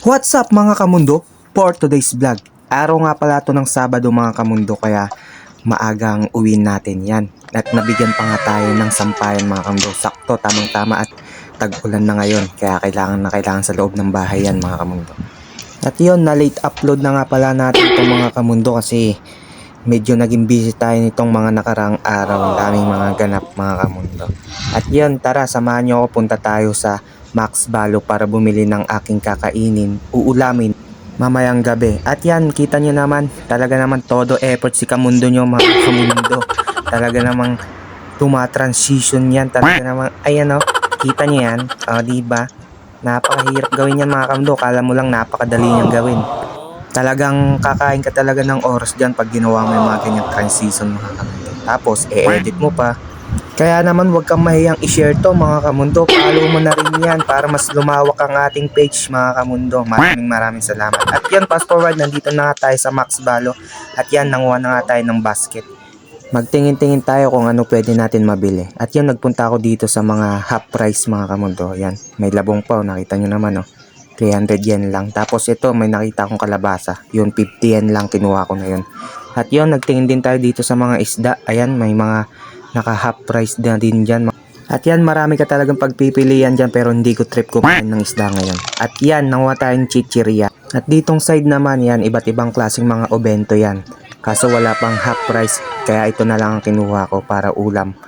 What's up mga kamundo? For today's vlog. Araw nga pala to ng Sabado mga kamundo kaya maagang uwin natin yan. At nabigyan pa nga tayo ng sampayan mga kamundo. Sakto, tamang tama at tag-ulan na ngayon. Kaya kailangan na kailangan sa loob ng bahay yan mga kamundo. At yun, na late upload na nga pala natin itong mga kamundo kasi medyo naging busy tayo nitong mga nakarang araw. Ang daming mga ganap mga kamundo. At yun, tara samahan nyo ako punta tayo sa Max Balo para bumili ng aking kakainin, uulamin mamayang gabi. At yan, kita nyo naman, talaga naman todo effort si Kamundo nyo mga Kamundo. Talaga namang tumatransition yan. Talaga namang, ayan o, kita nyo yan, o diba? Napakahirap gawin yan mga Kamundo, kala mo lang napakadali niyang gawin. Talagang kakain ka talaga ng oras dyan pag ginawa mo yung mga ganyang transition mga Kamundo. Tapos, e-edit mo pa, kaya naman huwag kang mahiyang i-share to mga kamundo. Follow mo na rin yan para mas lumawak ang ating page mga kamundo. Maraming maraming salamat. At yan, fast forward, nandito na nga tayo sa Max Balo. At yan, nanguha na nga tayo ng basket. Magtingin-tingin tayo kung ano pwede natin mabili. At yan, nagpunta ako dito sa mga half price mga kamundo. Yan, may labong pa, oh, nakita nyo naman oh. 300 yen lang. Tapos ito, may nakita akong kalabasa. Yun, 50 yen lang kinuha ko na yun. At yun, nagtingin din tayo dito sa mga isda. Ayan, may mga naka half price na din dyan. At yan, marami ka talagang pagpipilian dyan pero hindi ko trip kumain ng isda ngayon. At yan, nakuha tayong chichirya. At ditong side naman yan, iba't ibang klaseng mga obento yan. Kaso wala pang half price, kaya ito na lang ang kinuha ko para ulam.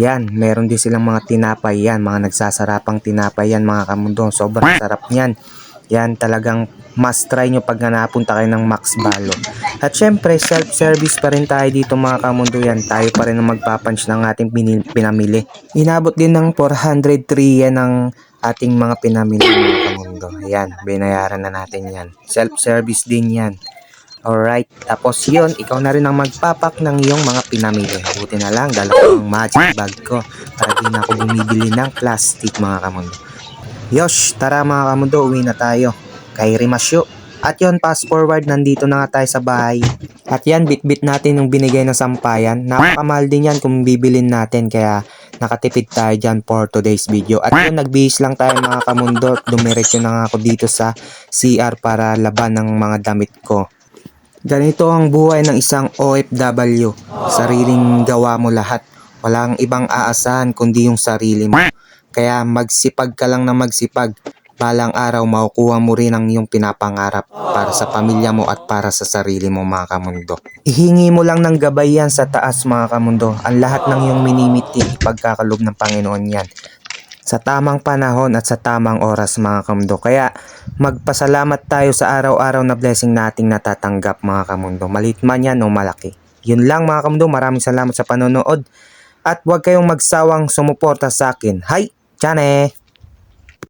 Yan, meron din silang mga tinapay yan, mga nagsasarapang tinapay yan mga kamundo. Sobrang sarap niyan. Yan talagang must try nyo pag napunta kayo ng Max Balo. At syempre, self-service pa rin tayo dito mga kamundo yan. Tayo pa rin ang magpapunch ng ating pinamili. Inabot din ng 403 yan ang ating mga pinamili mga kamundo. Yan, binayaran na natin yan. Self-service din yan. Alright, tapos yun, ikaw na rin ang magpapak ng iyong mga pinamili. Buti na lang, dala ko ang magic bag ko para di na ako bumibili ng plastic mga kamundo. Yosh, tara mga kamundo, uwi na tayo. Kay Rimasyo. At yon fast forward, nandito na nga tayo sa bahay. At yan, bit-bit natin yung binigay na sampayan. Napakamahal din yan kung bibilin natin, kaya nakatipid tayo dyan for today's video. At yun, nagbihis lang tayo mga kamundo. Dumiretso na nga ako dito sa CR para laban ng mga damit ko. Ganito ang buhay ng isang OFW. Sariling gawa mo lahat. Walang ibang aasahan kundi yung sarili mo. Kaya magsipag ka lang na magsipag. Balang araw makukuha mo rin ang iyong pinapangarap para sa pamilya mo at para sa sarili mo mga kamundo. Ihingi mo lang ng gabay yan sa taas mga kamundo. Ang lahat ng iyong minimiti ipagkakalob ng Panginoon yan sa tamang panahon at sa tamang oras mga kamundo. Kaya magpasalamat tayo sa araw-araw na blessing nating natatanggap mga kamundo. Malit man yan o malaki. Yun lang mga kamundo. Maraming salamat sa panonood. At huwag kayong magsawang sumuporta sa akin. Hi! 加呢。